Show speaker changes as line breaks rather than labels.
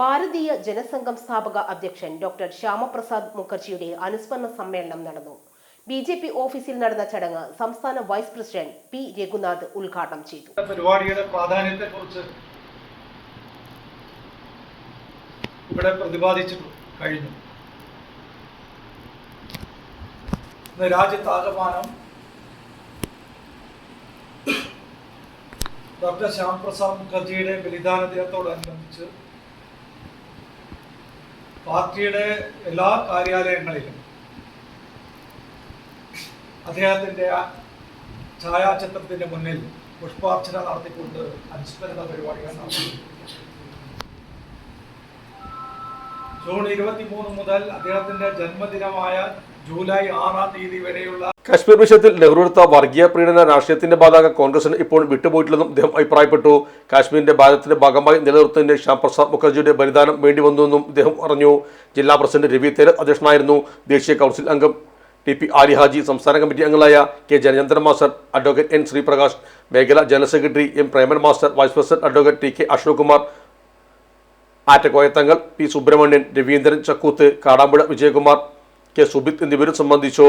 ഭാരതീയ ജനസംഘം സ്ഥാപക അധ്യക്ഷൻ ഡോക്ടർ ശ്യാമപ്രസാദ് മുഖർജിയുടെ അനുസ്മരണ സമ്മേളനം നടന്നു. ബി ജെ പി ഓഫീസിൽ നടന്ന ചടങ്ങ് സംസ്ഥാന വൈസ് പ്രസിഡന്റ് പി രഘുനാഥ് ഉദ്ഘാടനം ചെയ്തു.
പരിപാടിയുടെ പ്രാധാന്യത്തെക്കുറിച്ച് ഇവിടെ പ്രതിപാദിച്ചിട്ടുണ്ട് കഴിഞ്ഞു. രാജ്യത്താകമാനം ഡോക്ടർ ശ്യാമപ്രസാദ് മുഖർജിയുടെ ബലിദാന ദിനത്തോടനുബന്ധിച്ച് പാർട്ടിയുടെ എല്ലാ കാര്യാലയങ്ങളിലും അദ്ദേഹത്തിന്റെ ഛായാചിത്രത്തിന്റെ മുന്നിൽ പുഷ്പാർച്ചന നടത്തിക്കൊണ്ട് അനുസ്മരണ പരിപാടികൾ നടത്തി ജൂൺ ഇരുപത്തിമൂന്ന് മുതൽ അദ്ദേഹത്തിന്റെ ജന്മദിനമായ ജൂലൈ ആറാം തീയതി വരെയുള്ള
കശ്മീർ വിഷയത്തിൽ നെഹ്റു എടുത്ത വർഗീയ പ്രീണന രാഷ്ട്രീയത്തിന്റെ ഭാഗമാക കോൺഗ്രസിന് ഇപ്പോൾ വിട്ടുപോയിട്ടില്ലെന്നും അദ്ദേഹം അഭിപ്രായപ്പെട്ടു. കാശ്മീരിന്റെ ഭാരതത്തിന്റെ ഭാഗമായി നിലനിർത്തുന്നതിന് ശ്യാം പ്രസാദ് മുഖർജിയുടെ ബലിദാനം വേണ്ടി വന്നുവെന്നും അദ്ദേഹം പറഞ്ഞു. ജില്ലാ പ്രസിഡന്റ് രവി തേരത് അധ്യക്ഷനായിരുന്നു. ദേശീയ കൗൺസിൽ അംഗം ടി പി ആലി ഹാജി സംസ്ഥാന കമ്മിറ്റി അംഗങ്ങളായ K Janachandran master advocate N Sreeprakash മേഖലാ general secretary M Preman master vice president advocate T K Ashok Kumar Attakoyathangal P Subramanian Raveendran Chakkoth Kadampuzha Vijayakumar K Subith എന്നിവരും സംബന്ധിച്ചു.